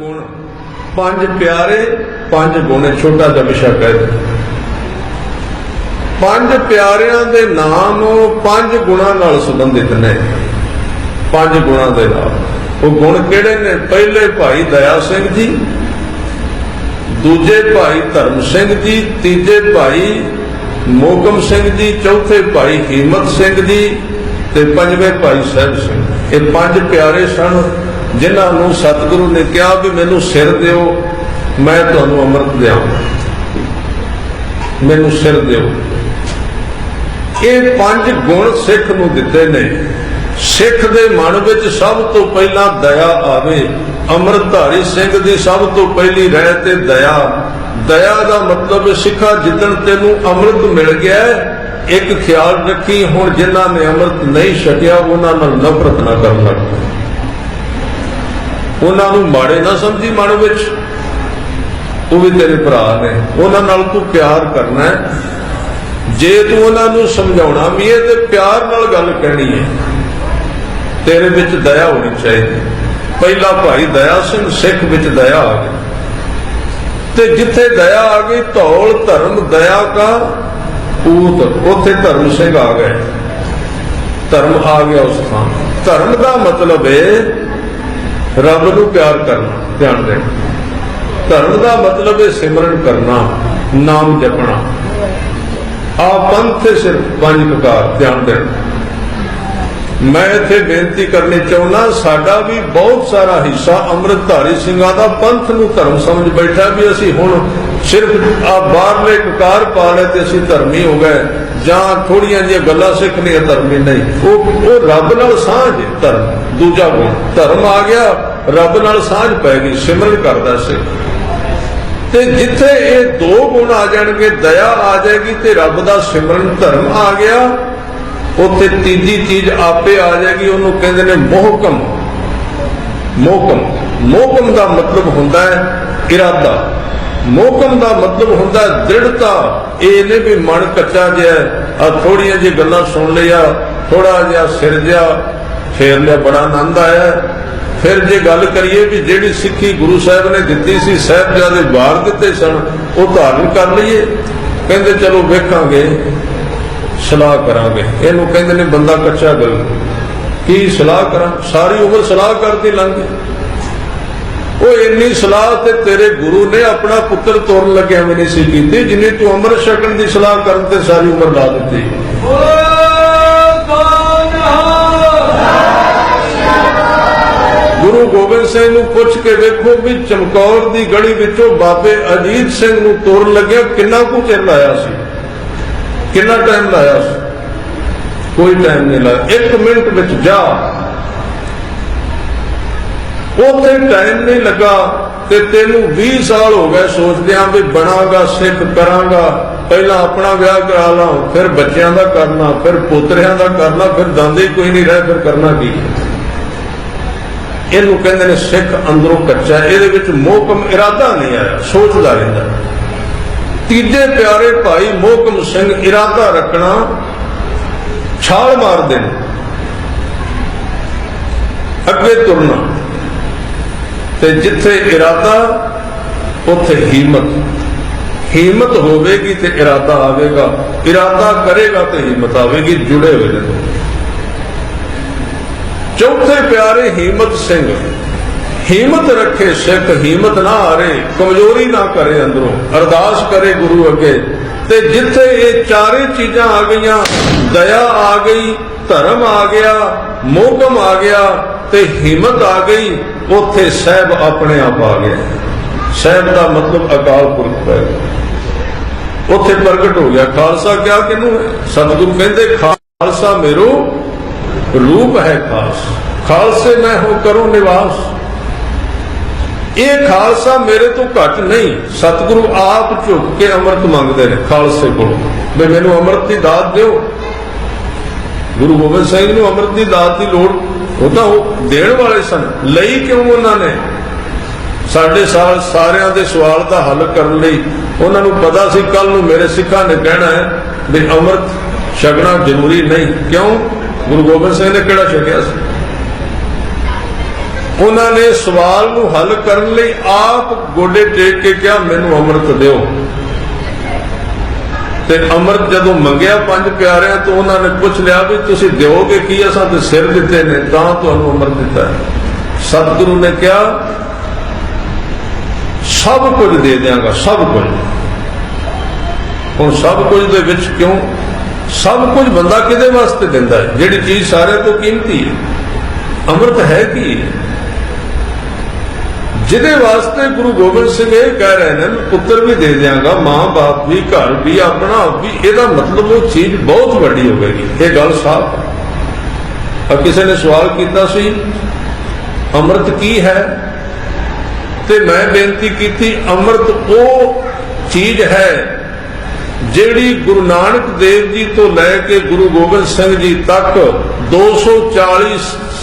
ਗੁਣ ਪੰਜ ਪਿਆਰੇ, ਪੰਜ ਗੁਣ, ਛੋਟਾ ਜਿਹਾ ਵਿਸ਼ਾ ਕਹਿ ਪੰਜ ਪਿਆਰਿਆਂ ਦੇ ਨਾਮ ਪੰਜ ਗੁਣਾਂ ਨਾਲ ਸੰਬੰਧਿਤ ਨੇ। ਪੰਜ ਗੁਣਾਂ ਦੇ ਨਾਲ। ਉਹ ਗੁਣ ਕਿਹੜੇ ਨੇ? ਪਹਿਲੇ ਭਾਈ ਦਇਆ ਸਿੰਘ ਜੀ, ਦੂਜੇ ਭਾਈ ਧਰਮ ਸਿੰਘ ਜੀ, ਤੀਜੇ ਭਾਈ ਮੋਕਮ ਸਿੰਘ ਜੀ, ਚੌਥੇ ਭਾਈ ਹੀਮਤ ਸਿੰਘ ਜੀ ਤੇ ਪੰਜਵੇਂ ਭਾਈ ਸਾਹਿਬ ਸਿੰਘ। ਇਹ ਪੰਜ ਪਿਆਰੇ ਸਨ। ਜਿਨ੍ਹਾਂ ਨੂੰ ਸਤਿਗੁਰੂ ਨੇ ਕਿਹਾ ਵੀ ਮੈਨੂੰ ਸਿਰ ਦਿਓ, ਮੈਂ ਤੁਹਾਨੂੰ ਅੰਮ੍ਰਿਤ ਦਿਆਂ ਮੈਨੂੰ ਸਿਰ ਦਿਓ। ਇਹ ਪੰਜ ਗੁਣ ਸਿੱਖ ਨੂੰ ਦਿੱਤੇ ਨੇ। ਸਿੱਖ ਦੇ ਮਨ ਵਿੱਚ ਸਭ ਤੋਂ ਪਹਿਲਾਂ ਦਇਆ ਆਵੇ। ਅੰਮ੍ਰਿਤਧਾਰੀ ਸਿੰਘ ਦੀ ਸਭ ਤੋਂ ਪਹਿਲੀ ਰਹਿ ਤੇ ਦਇਆ। ਦਇਆ ਦਾ ਮਤਲਬ ਹੈ ਸਿੱਖਾ ਜਿੱਦਣ ਤੈਨੂੰ ਅੰਮ੍ਰਿਤ ਮਿਲ ਗਿਆ, ਇੱਕ ਖਿਆਲ ਰੱਖੀ, ਹੁਣ ਜਿਨ੍ਹਾਂ ਨੇ ਅੰਮ੍ਰਿਤ ਨਹੀਂ ਛਕਿਆ, ਉਹਨਾਂ ਨਾਲ ਨਫ਼ਰਤ ਨਾ ਕਰਨ ਲੱਗ ਉਹਨਾਂ ਨੂੰ ਮਾੜੇ ਨਾ ਸਮਝੀ ਮਨ ਵਿੱਚ। ਉਹ ਵੀ ਤੇਰੇ ਭਰਾ ਨੇ। ਉਹਨਾਂ ਨਾਲ ਤੂੰ ਪਿਆਰ ਕਰਨਾ ਹੈ। ਜੇ ਤੂੰ ਉਹਨਾਂ ਨੂੰ ਸਮਝਾਉਣਾ ਵੀ ਇਹ ਤੇ ਪਿਆਰ ਨਾਲ ਗੱਲ ਕਹਿਣੀ ਹੈ, ਤੇਰੇ ਵਿੱਚ ਦਇਆ ਹੋਣੀ ਚਾਹੀਦੀ। ਪਹਿਲਾ ਭਾਈ ਦਇਆ ਸਿੰਘ ਸਿੱਖ ਵਿੱਚ ਦਇਆ ਆ ਗਈ ਤੇ ਜਿੱਥੇ ਦਇਆ ਆ ਗਈ, ਧੌਲ, ਧਰਮ, ਦਇਆ ਕਾ ਪੂਤ, ਉੱਥੇ ਧਰਮ ਸਿੰਘ ਆ ਗਏ। ਧਰਮ ਆ ਗਿਆ ਉਸ ਥਾਂ। ਧਰਮ ਦਾ ਮਤਲਬ ਹੈ ਰੱਬ ਨੂੰ ਪਿਆਰ ਕਰਨਾ, ਧਿਆਨ ਦੇ ਧਰਮ ਦਾ ਮਤਲਬ ਹੈ ਸਿਮਰਨ ਕਰਨਾ, ਨਾਮ ਜਪਣਾ। ਆ ਪੰਥ ਸਿਰਫ ਪੰਜ ਕਕਾਰ ਧਿਆਨ ਦੇਣਾ। ਮੈਂ ਇੱਥੇ ਬੇਨਤੀ ਕਰਨੀ ਚਾਹੁੰਦਾ, ਸਾਡਾ ਵੀ ਬਹੁਤ ਸਾਰਾ ਹਿੱਸਾ ਅੰਮ੍ਰਿਤਧਾਰੀ ਸਿੰਘਾਂ ਦਾ ਪੰਥ ਨੂੰ ਧਰਮ ਸਮਝ ਬੈਠਾ ਵੀ ਅਸੀਂ ਹੁਣ ਸਿਰਫ ਆ ਬਾਹਰਲੇ ਕਕਾਰ ਪਾ ਲਏ ਤੇ ਅਸੀਂ ਧਰਮੀ ਹੋ ਗਏ। ਜਾਂ ਥੋੜੀਆਂ ਜਿਹੀਆਂ ਗੱਲਾਂ ਸਿੱਖਣੀਆਂ ਧਰਮੀ ਨਹੀਂ। ਉਹ ਉਹ ਰੱਬ ਨਾਲ ਸਾਂਝ ਧਰਮ। ਦੂਜਾ ਗੁਣ ਧਰਮ ਆ ਗਿਆ ਰੱਬ ਨਾਲ ਸਾਂਝ ਪੈ ਗਈ, ਸਿਮਰਨ ਕਰਦਾ ਸੀ। ਤੇ ਜਿੱਥੇ ਇਹ ਦੋ ਗੁਣ ਆ ਜਾਣਗੇ, ਦਇਆ ਆ ਜਾਏਗੀ ਤੇ ਰੱਬ ਦਾ ਸਿਮਰਨ ਧਰਮ ਆ ਗਿਆ, ਉੱਥੇ ਤੀਜੀ ਚੀਜ਼ ਆਪੇ ਆ ਜਾਏਗੀ, ਉਹਨੂੰ ਕਹਿੰਦੇ ਨੇ ਮੋਹਕਮ। ਮੋਹਕਮ। ਮੋਹਕਮ ਦਾ ਮਤਲਬ ਹੁੰਦਾ ਹੈ ਇਰਾਦਾ। ਮੋਹਕਮ ਦਾ ਮਤਲਬ ਹੁੰਦਾ ਹੈ ਦ੍ਰਿੜਤਾ। ਇਹ ਨਹੀਂ ਵੀ ਮਨ ਕੱਚਾ ਜਿਹਾ ਆ ਥੋੜੀਆਂ ਜਿਹੀ ਗੱਲਾਂ ਸੁਣ ਲਿਆ ਥੋੜਾ ਜਿਹਾ ਸਿਰ ਜਿਹਾ, ਫੇਰ ਲਿਆ ਬੜਾ ਆਨੰਦ ਆਇਆ। ਫਿਰ ਜੇ ਗੱਲ ਕਰੀਏ ਵੀ ਜਿਹੜੀ ਸਿੱਖੀ ਗੁਰੂ ਸਾਹਿਬ ਨੇ ਦਿੱਤੀ ਸੀ, ਸਾਹਿਬਜ਼ਾਦੇ ਬਾਹਰ ਦਿੱਤੇ ਸਨ, ਉਹ ਧਾਰਨ ਕਰ ਲਈਏ। ਕਹਿੰਦੇ ਚਲੋ ਵੇਖਾਂਗੇ, ਸਲਾਹ ਕਰਾਂਗੇ। ਇਹਨੂੰ ਕਹਿੰਦੇ ਨੇ ਬੰਦਾ ਕੱਚਾ ਗੱਲ। ਕੀ ਸਲਾਹ ਕਰਾਂ? ਸਾਰੀ ਉਮਰ ਸਲਾਹ ਕਰਦੀ ਲੰਘ ਉਹ ਇੰਨੀ ਸਲਾਹ ਤੇ ਤੇਰੇ ਗੁਰੂ ਨੇ ਆਪਣਾ ਪੁੱਤਰ ਤੋਰਨ ਲੱਗਿਆ ਵੀ ਨਹੀਂ ਸੀ ਕੀਤੀ ਜਿੰਨੀ ਤੂੰ ਅੰਮ੍ਰਿਤ ਛਕਣ ਦੀ ਸਲਾਹ ਕਰਨ ਤੇ ਸਾਰੀ ਉਮਰ ਲਾ ਦਿੱਤੀ। ਸਿੰਘ ਨੂੰ ਪੁੱਛ ਕੇ ਵੇਖੋ ਵੀ ਚਮਕੌਰ ਦੀ ਗਲੀ ਵਿੱਚੋਂ ਬਾਬੇ ਅਜੀਤ ਸਿੰਘ ਨੂੰ ਤੁਰਨ ਲੱਗਿਆ। ਕਿੰਨਾ ਕੁ ਚਿਰ ਲਾਇਆ ਸੀ? ਕਿੰਨਾ ਟਾਈਮ ਲਾਇਆ ਸੀ? ਕੋਈ ਟਾਈਮ ਨਹੀਂ ਲਾਇਆ। 1 ਮਿੰਟ ਵਿੱਚ ਜਾ। ਉੱਥੇ ਟਾਈਮ ਨਹੀਂ ਲੱਗਾ ਤੇ ਤੈਨੂੰ 20 ਸਾਲ ਹੋ ਗਏ ਸੋਚਦਿਆਂ ਵੀ ਬਣਾਗਾ, ਸਿੱਖ ਕਰਾਂਗਾ। ਪਹਿਲਾਂ ਆਪਣਾ ਵਿਆਹ ਕਰਾ ਲਾਂ, ਫਿਰ ਬੱਚਿਆਂ ਦਾ ਕਰਨਾ, ਫਿਰ ਪੋਤਰਿਆਂ ਦਾ ਕਰਨਾ, ਫਿਰ ਦਾੰਦੇ ਕੋਈ ਨਹੀਂ ਰਹਿ, ਫਿਰ ਕਰਨਾ ਕੀ? ਇਹਨੂੰ ਕਹਿੰਦੇ ਨੇ ਸਿੱਖ ਅੰਦਰੋਂ ਕੱਚਾ, ਇਹਦੇ ਵਿੱਚ ਮੋਹਕਮ ਇਰਾਦਾ ਨਹੀਂ ਆਇਆ, ਸੋਚਦਾ ਰਹਿੰਦਾ। ਤੀਜੇ ਪਿਆਰੇ ਭਾਈ ਮੋਹਕਮ ਸਿੰਘ ਇਰਾਦਾ ਰੱਖਣਾ, ਛਾਲ ਮਾਰਦੇ ਨੇ ਅੱਗੇ ਤੁਰਨਾ। ਤੇ ਜਿੱਥੇ ਇਰਾਦਾ, ਉੱਥੇ ਹਿੰਮਤ। ਹਿੰਮਤ ਹੋਵੇਗੀ ਤੇ ਇਰਾਦਾ ਆਵੇਗਾ। ਇਰਾਦਾ ਕਰੇਗਾ ਤੇ ਹਿੰਮਤ ਆਵੇਗੀ, ਜੁੜੇ ਹੋਏ ਨੇ। ਚੌਥੇ ਪਿਆਰੇ ਹਿੰਮਤ ਸਿੰਘ। ਹਿੰਮਤ ਰੱਖੇ ਸਿੱਖ, ਹਿੰਮਤ ਨਾ ਹਾਰੇ, ਕਮਜ਼ੋਰੀ ਨਾ ਕਰੇ ਅੰਦਰੋਂ, ਅਰਦਾਸ ਕਰੇ ਗੁਰੂ ਅੱਗੇ। ਤੇ ਜਿੱਥੇ ਇਹ ਚਾਰੇ ਚੀਜ਼ਾਂ ਆ ਗਈਆਂ, ਦਇਆ ਆ ਗਈ, ਧਰਮ ਆ ਗਿਆ, ਮੋਹਕਮ ਆ ਗਿਆ, ਤੇ ਹਿੰਮਤ ਆ ਗਈ, ਉੱਥੇ ਸਹਿਬ ਆਪਣੇ ਆਪ ਆ ਗਿਆ। ਸਹਿਬ ਦਾ ਮਤਲਬ ਅਕਾਲ ਪੁਰਖ ਹੈ। ਉੱਥੇ ਪ੍ਰਗਟ ਹੋ ਗਿਆ। ਖਾਲਸਾ ਕਿਹਾ ਕਿਨੂੰ ਸਤਿਗੁਰੂ ਕਹਿੰਦੇ, ਖਾਲਸਾ ਮੇਰੋ ਰੂਪ ਹੈ ਖਾਸ ਖਾਲਸੇ ਮੈਂ ਹੋ ਕਰੂੰ ਨਿਵਾਸ। ਇਹ ਖਾਲਸਾ ਮੇਰੇ ਤੋਂ ਘੱਟ ਨਹੀਂ, ਸਤਿਗੁਰੂ ਆਪ ਝੁੱਕ ਕੇ ਅੰਮ੍ਰਿਤ ਮੰਗਦੇ ਨੇ ਖਾਲਸੇ ਕੋਲ। ਵੀ ਮੈਨੂੰ ਅੰਮ੍ਰਿਤ ਦੀ ਦਾਤ ਦਿਓ। ਗੁਰੂ ਗੋਬਿੰਦ ਸਿੰਘ ਨੂੰ ਅੰਮ੍ਰਿਤ ਦੀ ਦਾਤ ਦੀ ਲੋੜ, ਉਹ ਤਾਂ ਉਹ ਦੇਣ ਵਾਲੇ ਸਨ, ਲਈ ਕਿਉਂ ਉਹਨਾਂ ਨੇ? ਸਾਡੇ ਸਾਲ ਸਾਰਿਆਂ ਦੇ ਸਵਾਲ ਦਾ ਹੱਲ ਕਰਨ ਲਈ ਉਹਨਾਂ ਨੂੰ ਪਤਾ ਸੀ ਕੱਲ ਨੂੰ ਮੇਰੇ ਸਿੱਖਾਂ ਨੇ ਕਹਿਣਾ ਹੈ ਵੀ ਅੰਮ੍ਰਿਤ ਛਕਣਾ ਜ਼ਰੂਰੀ ਨਹੀਂ। ਕਿਉਂ? ਗੁਰੂ ਗੋਬਿੰਦ ਸਿੰਘ ਨੇ ਕਿਹੜਾ ਛਕਿਆ ਸੀ? ਉਹਨਾਂ ਨੇ ਸਵਾਲ ਨੂੰ ਹੱਲ ਕਰਨ ਲਈ ਆਪ ਗੋਡੇ ਟੇਕ ਕੇ ਕਿਹਾ, ਮੈਨੂੰ ਅੰਮ੍ਰਿਤ ਦਿਓ। ਤੇ ਅੰਮ੍ਰਿਤ ਜਦੋਂ ਮੰਗਿਆ ਪੰਜ ਪਿਆਰਿਆਂ ਤੋਂ, ਉਹਨਾਂ ਨੇ ਪੁੱਛ ਲਿਆ ਵੀ ਤੁਸੀਂ ਦਿਓਗੇ ਕੀ? ਅਸਾਂ ਤੇ ਸਿਰ ਦਿੱਤੇ ਨੇ, ਤਾਂ ਤੁਹਾਨੂੰ ਅੰਮ੍ਰਿਤ ਦਿੱਤਾ ਸਤਿਗੁਰੂ ਨੇ ਕਿਹਾ, ਸਭ ਕੁਝ ਦੇ ਦਿਆਂਗਾ, ਸਭ ਕੁਝ। ਹੁਣ ਸਭ ਕੁਝ ਦੇ ਵਿੱਚ ਕਿਉਂ ਸਭ ਕੁਝ ਬੰਦਾ ਕਿਹਦੇ ਵਾਸਤੇ ਦਿੰਦਾ ਹੈ? ਜਿਹੜੀ ਚੀਜ਼ ਸਾਰਿਆਂ ਤੋਂ ਕੀਮਤੀ ਹੈ। ਅੰਮ੍ਰਿਤ ਹੈ ਕੀ? ਜਿਹਦੇ ਵਾਸਤੇ ਗੁਰੂ ਗੋਬਿੰਦ ਸਿੰਘ ਇਹ ਕਹਿ ਰਹੇ ਨੇ ਪੁੱਤਰ ਵੀ ਦੇ ਦਿਆਂਗਾ, ਮਾਂ-ਬਾਪ ਵੀ, ਘਰ ਵੀ, ਆਪਣਾ ਵੀ। ਇਹਦਾ ਮਤਲਬ ਉਹ ਚੀਜ਼ ਬਹੁਤ ਵੱਡੀ ਹੋਵੇਗੀ ਇਹ ਗੱਲ ਸਾਫ਼ ਹੈ। ਆ ਕਿਸੇ ਨੇ ਸਵਾਲ ਕੀਤਾ ਸੀ, ਅੰਮ੍ਰਿਤ ਕੀ ਹੈ? ਤੇ ਮੈਂ ਬੇਨਤੀ ਕੀਤੀ, ਅੰਮ੍ਰਿਤ ਉਹ ਚੀਜ਼ ਹੈ ਜਿਹੜੀ ਗੁਰੂ ਨਾਨਕ ਦੇਵ ਜੀ ਤੋਂ ਲੈ ਕੇ ਗੁਰੂ ਗੋਬਿੰਦ ਸਿੰਘ ਜੀ ਤੱਕ 240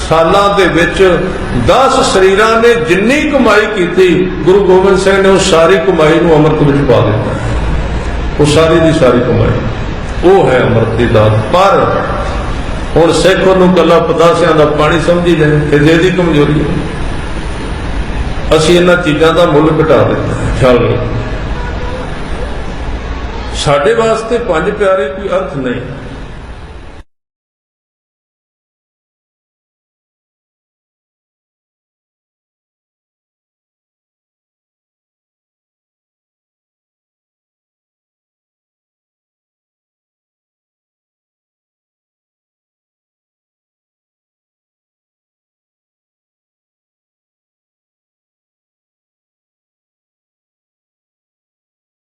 ਸਾਲਾਂ ਦੇ ਵਿੱਚ 10 ਸਰੀਰਾਂ ਨੇ ਜਿੰਨੀ ਕਮਾਈ ਕੀਤੀ, ਗੁਰੂ ਗੋਬਿੰਦ ਸਿੰਘ ਨੇ ਉਹ ਸਾਰੀ ਕਮਾਈ ਨੂੰ ਅੰਮ੍ਰਿਤ ਵਿੱਚ ਪਾ ਦਿੱਤਾ। ਉਹ ਸਾਰੀ ਦੀ ਸਾਰੀ ਕਮਾਈ। ਉਹ ਹੈ ਅੰਮ੍ਰਿਤ ਦੀ ਦਾਤ। ਪਰ ਹੁਣ ਸਿੱਖ ਨੂੰ ਕੱਲਾ ਪਤਾਸਿਆਂ ਦਾ ਪਾਣੀ ਸਮਝੀ ਜਾਏ ਇਹ ਦਿਲ ਦੀ ਕਮਜ਼ੋਰੀ ਅਸੀਂ ਇਹਨਾਂ ਚੀਜ਼ਾਂ ਦਾ ਮੁੱਲ ਘਟਾ ਦਿੱਤਾ। ਚੱਲ ਖਿਆਲ ਸਾਡੇ ਵਾਸਤੇ ਪੰਜ ਪਿਆਰੇ ਕੋਈ ਅਰਥ ਨਹੀਂ।